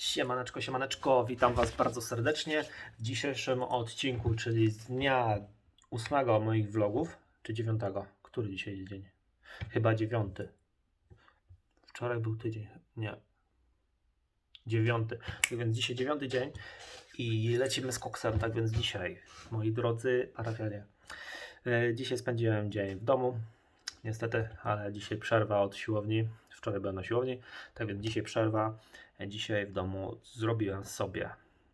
Siemaneczko, siemaneczko, witam Was bardzo serdecznie w dzisiejszym odcinku, czyli z dnia ósmego moich vlogów, czy dziewiątego? Który dzisiaj jest dzień? Chyba dziewiąty. Wczoraj był tydzień, nie. Dziewiąty. Tak więc dzisiaj dziewiąty dzień i lecimy z koksem, tak więc dzisiaj, moi drodzy parafianie, e, dzisiaj spędziłem dzień w domu, niestety, ale dzisiaj przerwa od siłowni. Wczoraj byłem na siłowni, tak więc dzisiaj przerwa. Dzisiaj w domu zrobiłem sobie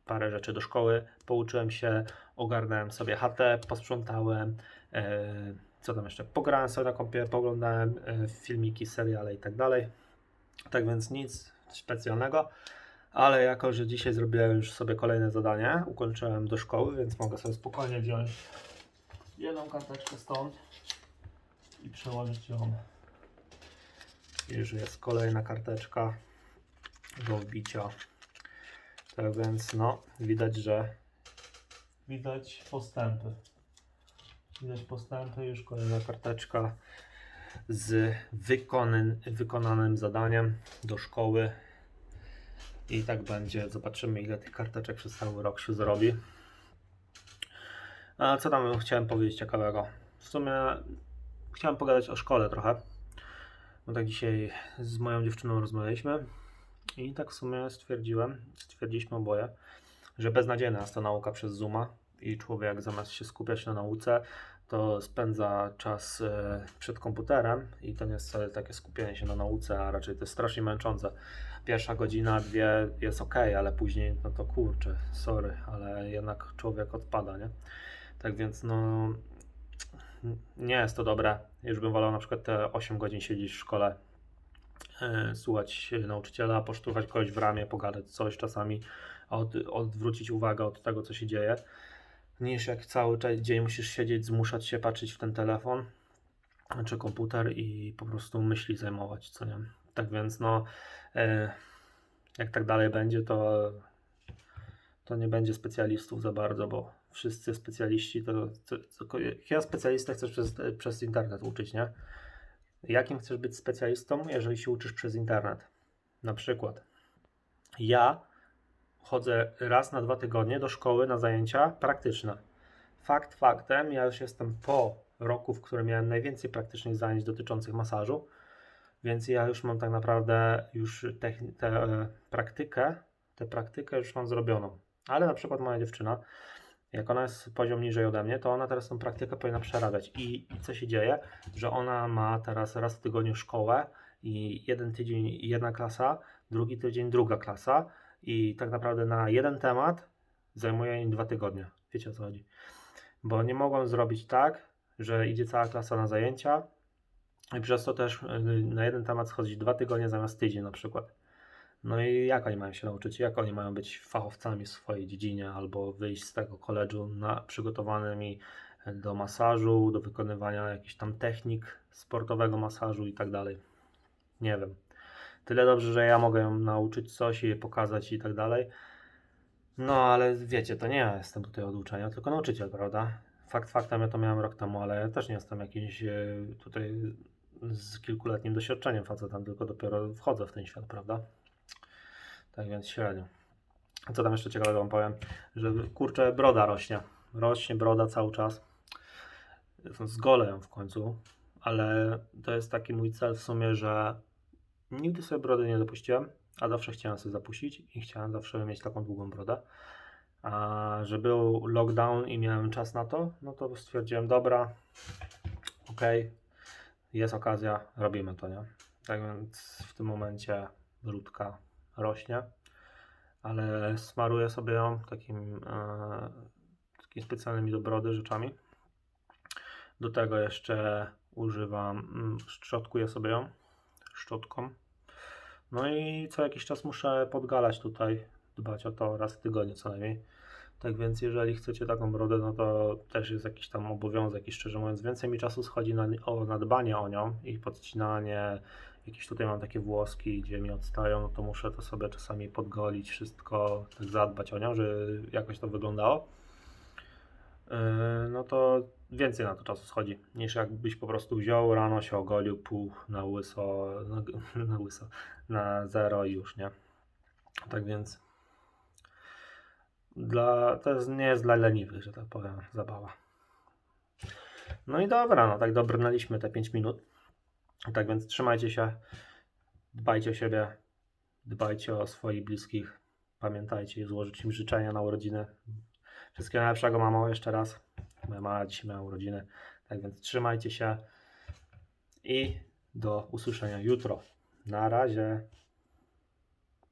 parę rzeczy do szkoły, pouczyłem się, ogarnąłem sobie chatę, posprzątałem. e, Co tam jeszcze? Pograłem sobie na kompie, poglądałem e, filmiki, seriale i tak dalej. Tak więc nic specjalnego. Ale jako, że dzisiaj zrobiłem już sobie kolejne zadanie, ukończyłem do szkoły, więc mogę sobie spokojnie wziąć jedną karteczkę stąd i przełożyć ją. Już jest kolejna karteczka do wbicia. Tak więc no, widać, że widać postępy. Widać postępy, już kolejna karteczka z wykonanym, wykonanym zadaniem do szkoły. I tak będzie. Zobaczymy, ile tych karteczek przez cały rok się zrobi. A co tam chciałem powiedzieć ciekawego? W sumie chciałem pogadać o szkole trochę. Bo tak dzisiaj z moją dziewczyną rozmawialiśmy i tak w sumie stwierdziłem, stwierdziliśmy oboje, że beznadziejna jest ta nauka przez Zooma i człowiek zamiast się skupiać na nauce, to spędza czas e, przed komputerem i to nie jest wcale takie skupienie się na nauce, a raczej to jest strasznie męczące. Pierwsza godzina, dwie jest ok, ale później, no to kurczę, sorry, ale jednak człowiek odpada, nie? Tak więc, no, nie jest to dobre. Już bym wolał na przykład te 8 godzin siedzieć w szkole, słuchać nauczyciela, poszturchać kogoś w ramię, pogadać coś czasami, od, odwrócić uwagę od tego, co się dzieje, niż jak cały dzień musisz siedzieć, zmuszać się patrzeć w ten telefon czy komputer i po prostu myśli zajmować, co nie. Tak więc, no, e, jak tak dalej będzie, to, to nie będzie specjalistów za bardzo, bo wszyscy specjaliści to, to, to ja specjalistę chcesz przez, przez internet uczyć, nie? Jakim chcesz być specjalistą, jeżeli się uczysz przez internet? Na przykład, ja chodzę raz na dwa tygodnie do szkoły na zajęcia praktyczne. Fakt faktem, ja już jestem po roku, w którym miałem najwięcej praktycznych zajęć dotyczących masażu, więc ja już mam tak naprawdę już tę praktykę, tę praktykę już mam zrobioną. Ale na przykład moja dziewczyna, jak ona jest poziom niżej ode mnie, to ona teraz tą praktykę powinna przerabiać. I, co się dzieje? Że ona ma teraz raz w tygodniu szkołę i jeden tydzień jedna klasa, drugi tydzień druga klasa i tak naprawdę na jeden temat zajmuje im dwa tygodnie. Wiecie o co chodzi? Bo nie mogą zrobić tak, że idzie cała klasa na zajęcia i przez to też y, na jeden temat schodzić dwa tygodnie zamiast tydzień na przykład. No i jak oni mają się nauczyć? Jak oni mają być fachowcami w swojej dziedzinie albo wyjść z tego koledżu na, przygotowanymi do masażu, do wykonywania jakichś tam technik sportowego masażu i tak dalej. Nie wiem. Tyle dobrze, że ja mogę ją nauczyć coś i jej pokazać i tak dalej. No ale wiecie, to nie ja jestem tutaj od uczenia, tylko nauczyciel, prawda? Fakt faktem, ja to miałem rok temu, ale ja też nie jestem jakimś e, tutaj z kilkuletnim doświadczeniem facetem, tylko dopiero wchodzę w ten świat, prawda? Tak więc średnio. Co tam jeszcze ciekawego wam powiem? Że kurczę, broda rośnie. Rośnie broda cały czas. Zgolę ją w końcu, ale to jest taki mój cel w sumie, że nigdy sobie brody nie zapuściłem, a zawsze chciałem sobie zapuścić i chciałem zawsze mieć taką długą brodę. A że był lockdown i miałem czas na to, no to stwierdziłem, dobra, okej, okay, jest okazja, robimy to, nie? Tak więc w tym momencie bródka rośnie, ale smaruję sobie ją takim, e, takimi specjalnymi do brody rzeczami. Do tego jeszcze używam, mm, szczotkuję sobie ją szczotką. No i co jakiś czas muszę podgalać tutaj, dbać o to raz w tygodniu co najmniej. Tak więc jeżeli chcecie taką brodę, no to też jest jakiś tam obowiązek i szczerze mówiąc więcej mi czasu schodzi na, o, na dbanie o nią i podcinanie, jakieś tutaj mam takie włoski, gdzie mi odstają, no to muszę to sobie czasami podgolić wszystko, tak zadbać o nią, żeby jakoś to wyglądało. Yy, no to więcej na to czasu schodzi, niż jakbyś po prostu wziął, rano się ogolił, pół na łyso, na, na łyso, na zero i już, nie? Tak więc dla, to jest, nie jest dla leniwych, że tak powiem, zabawa. No i dobra, no tak dobrnęliśmy te 5 minut. Tak więc trzymajcie się, dbajcie o siebie, dbajcie o swoich bliskich. Pamiętajcie złożyć im życzenia na urodziny. Wszystkiego najlepszego, mamo, jeszcze raz. Moja mama dzisiaj miała urodziny. Tak więc trzymajcie się i do usłyszenia jutro. Na razie.